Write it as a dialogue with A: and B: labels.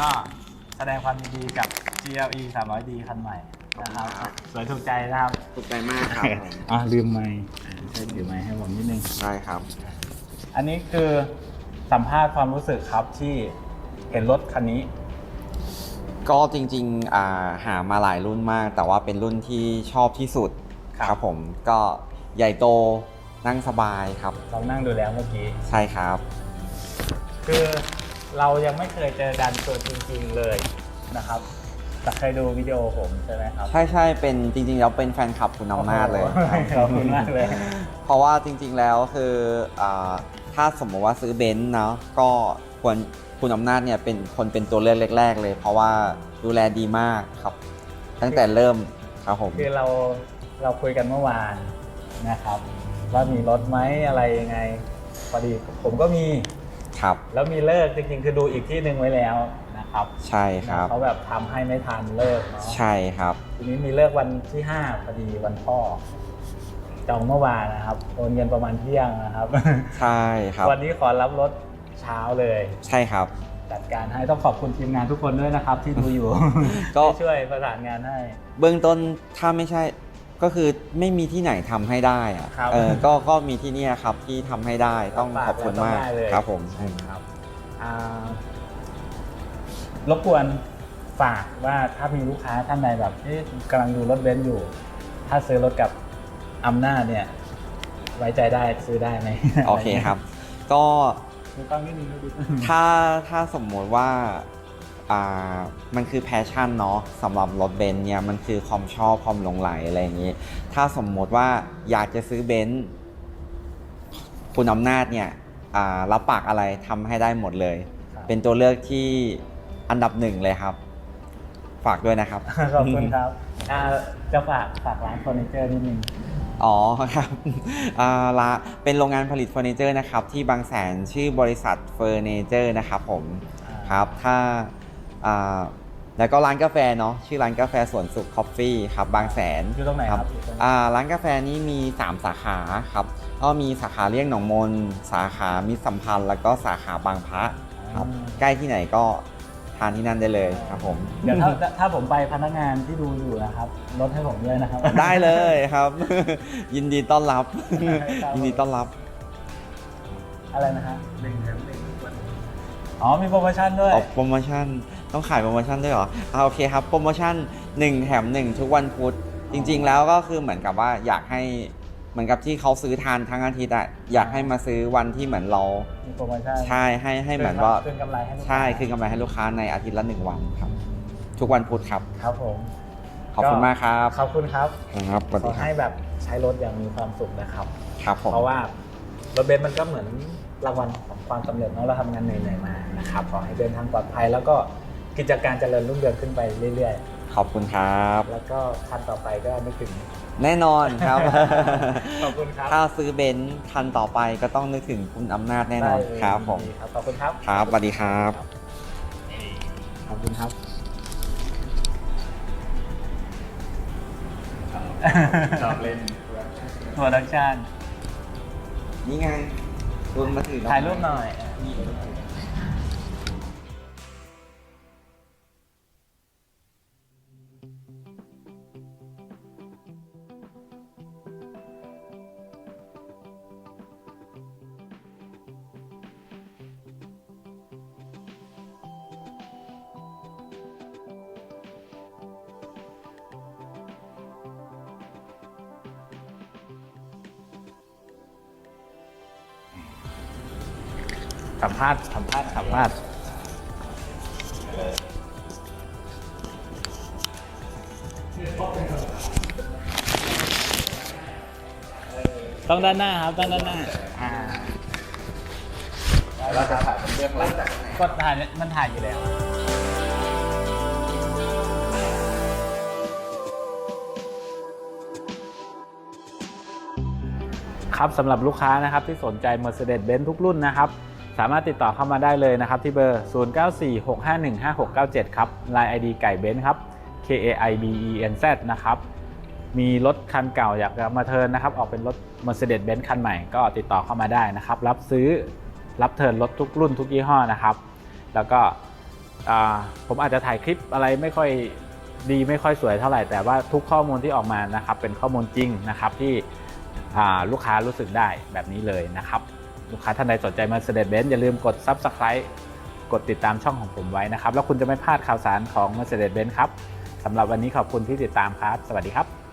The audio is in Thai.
A: ก็แสดงความยินดีกับ GLE 300D คันใหม่นะครับสวยถูกใจนะครับ
B: ถูกใจมากครับ
A: อ่าลืมไมค์ใช่ถือไมค์ให้ผมนิดนึง
B: ได้ครับ
A: อันนี้คือสัมภาษณ์ความรู้สึกครับที่เห็นรถคันนี้
B: ก็จริงๆอ่าหามาหลายรุ่นมาก แต่ว่าเป็นรุ่นที่ชอบที่สุด
A: ครับ
B: ครับผมก็ใหญ่โตนั่งสบายครับ
A: เรานั่งดูแล้วเมื่อกี้
B: ใช่ครับ
A: คือ เรายังไม่เคยเจอดันตัวจริงๆเลยนะครับแต่เคยดูวิดีโอผมใช่ไหมครับ
B: ใช่ใช่เป็นจริงๆแล้วเป็นแฟนคลับคุณอำนาจเลย
A: โอ้โหขอบคุณมากเลย
B: เพราะว่าจริงๆแล้วคืออาถ้าสมมติว่าซื้อเบนซ์เนาะก็ควรคุณอำนาจเนี่ยเป็นคนเป็นตัวเลือกแรก ๆ เลย เพราะว่าดูแลดีมากครับ ตั้งแต่เริ่มครับผม
A: คือเราเราคุยกันเมื่อวานนะครับว่ามีรถไหมอะไรยังไงพอดีผมก็มี
B: ครับ
A: แล้วมีเลิกจริงๆ คือดูอีกที่หนึ่งไว้แล้วนะครับ
B: ใช่ครับ
A: เขาแบบทำให้ไม่ทันเลิกเนาะ
B: ใช่ครับ
A: ทีนี้มีเลิกวันที่5พอดีวันพ่อจองเมื่อวานนะครับโอนเงินประมาณเที่ยงนะครับ
B: ใช่ครับ
A: วันนี้ขอรับรถเช้าเลย
B: ใช่ครับ
A: จัดการให้ต้องขอบคุณทีมงานทุกคนด้วยนะครับ ที่ดูอยู่
B: ก็
A: ที่ช่วยประสานงานให้
B: เบื้องต้นถ้าไม่ใช่ ก็คือไม่มีที่ไหนทำให้ได้อะ
A: ครับ
B: เออก็ก็มีที่เนี่ยครับที่ทำให้ได้ต้องขอบคุณมาก
A: ฝแล้วต้องได้เลย
B: ครับผม
A: ใช่ครับอ่ารบกวนฝากว่าถ้ามีลูกค้าท่านใดแบบที่กำลังดูรถเบนซ์อยู่ ถ้าซื้อรถกับอำนาจเนี่ย ไว้ใจได้ซื้อได้ไหม
B: โอเคครับ ก็
A: ดูกล้องนิดนึงดูดิ
B: ถ้าถ้าสมมติว่าอ่า มันคือแพชชั่นเนาะสำหรับรถเบนซ์เนี่ยมันคือความชอบความหลงไหลอะไรอย่างนี้ ถ้าสมมติว่าอยากจะซื้อเบนซ์คุณอำนาจเนี่ยอ่ารับปากอะไรทำให้ได้หมดเลย
A: ครับ
B: เป็นตัวเลือกที่อันดับหนึ่งเลยครับ ฝากด้วยนะครับ
A: ขอบคุณครับอ่าจะฝากฝากร้านเฟอร์นิเจอร์นิดนึง
B: อ๋อครับอ่าละเป็นโรงงานผลิตเฟอร์นิเจอร์นะครับ ที่บางแสนชื่อบริษัทเฟอร์นิเจอร์นะครับผมครับ ถ้าอ่า แล้วก็ร้านกาแฟเนาะชื่อร้านกาแฟสวนสุขคอฟฟี่ครับบางแสน
A: อยู่ตรงไหนครับอยู่ตรงไหน
B: อ่าร้านกาแฟนี้มี 3 สาขาครับก็มีสาขาเลี่ยงหนองมน สาขามิตรสัมพันธ์ แล้วก็สาขาบางพระครับใกล้ที่ไหนก็ทานที่นั่นได้เลยครับผม
A: เดี๋ยวถ้าถ้าถ้าผมไปพนักงานที่ดูอยู่นะครับลดให้ผมด้วยนะครับ
B: ได้เลยครับ ยินดีต้อนรับ
A: ครับ
B: ยินดีต้อนรับ
A: อะไรนะฮะหนึ่งแถมหนึ่ง อ๋อมีโปรโมชั่นด้วย
B: ออกโปรโมชั่นต้องขายโปรโมชั่นด้วยเหรออ่าโอเคครับโปรโมชั่น 1 แถม 1 ทุกวันพุธจริง ๆ แล้วก็คือเหมือนกับว่าอยากให้เหมือนกับที่เขาซื้อทานทั้งอาทิตย์อะอยากให้มาซื้อวันที่เหมือนเรา
A: มีโปรโมชั่น
B: ใช่ให้ให้เหมือนว่า
A: คืนกำไรให้ลูกค้า
B: ใช่คือกำไรให้ลูกค้าในอาทิตย์ละหนึ่งวันครับ ทุกวันพุธครับ
A: ครับผม
B: ขอบคุณมากครับ
A: ขอบคุณครับ
B: ครับสวัส
A: ข
B: ดี
A: อ
B: ครั
A: ให้
B: บ
A: แบบใช้รถอย่างมีความสุขนะครับ
B: ครับผม
A: เพราะว่ารถเบนซ์มันก็เหมือน รางวัลของความสำเร็จเนาะเราทำงานเหนื่อยๆมานะครับขอให้เดินทางปลอดภัย แล้วก็กิจการเจริญรุ่งเรืองขึ้นไปเรื่อย
B: ขอบคุณครับ
A: ๆ แล้วก็คันต่อไปก็นึกถึง
B: แน่นอนครับ
A: ขอบคุณครับ
B: ถ้าซื้อเบนซ์คันต่อไปก็ต้องนึกถึงคุณอำนาจแน่นอน
A: ได้เลย
B: ครับผม
A: ดีครับขอบคุณครับ
B: ครับสวัสดีครับ
A: ขอบคุณครับ
C: ชอบเล่น
A: โปรดักชั่น
B: นี่ไง รวมมาถือ
A: ถ่ายรูปหน่อย สัมภาษณ์สัมภาษณ์สัมภาษณ์ต้องด้านหน้าครับต้องด้านหน้าอ่า
C: เราจะถ่ายเป็นเรื่องหลัง
A: กดถ่ายมันถ่ายอยู่แล้วครับสำหรับลูกค้านะครับที่สนใจ Mercedes-Benz ทุกรุ่นนะครับ สามารถติดต่อเข้ามาได้เลยนะครับ ที่เบอร์ 0946515697 ครับ Line ID ไก่เบนซ์ครับ K A I B E N Z นะครับ มีรถคันเก่าอยากมาเทิร์นนะครับ ออกเป็นรถ Mercedes-Benz คันใหม่ก็ติดต่อเข้ามาได้นะครับ รับซื้อรับเทิร์นรถทุกรุ่นทุกยี่ห้อนะครับ แล้วก็ผมอาจจะถ่ายคลิปอะไรไม่ค่อยดีไม่ค่อยสวยเท่าไหร่ แต่ว่าทุกข้อมูลที่ออกมานะครับ เป็นข้อมูลจริงนะครับที่ลูกค้ารู้สึกได้แบบนี้เลยนะครับ ลูกค้าท่านใดสนใจ Mercedes-Benz อย่าลืมกด Subscribe กดติดตามช่องของผมไว้นะครับ แล้วคุณจะไม่พลาดข่าวสารของ Mercedes-Benz ครับสำหรับวันนี้ขอบคุณที่ติดตามครับ สวัสดีครับ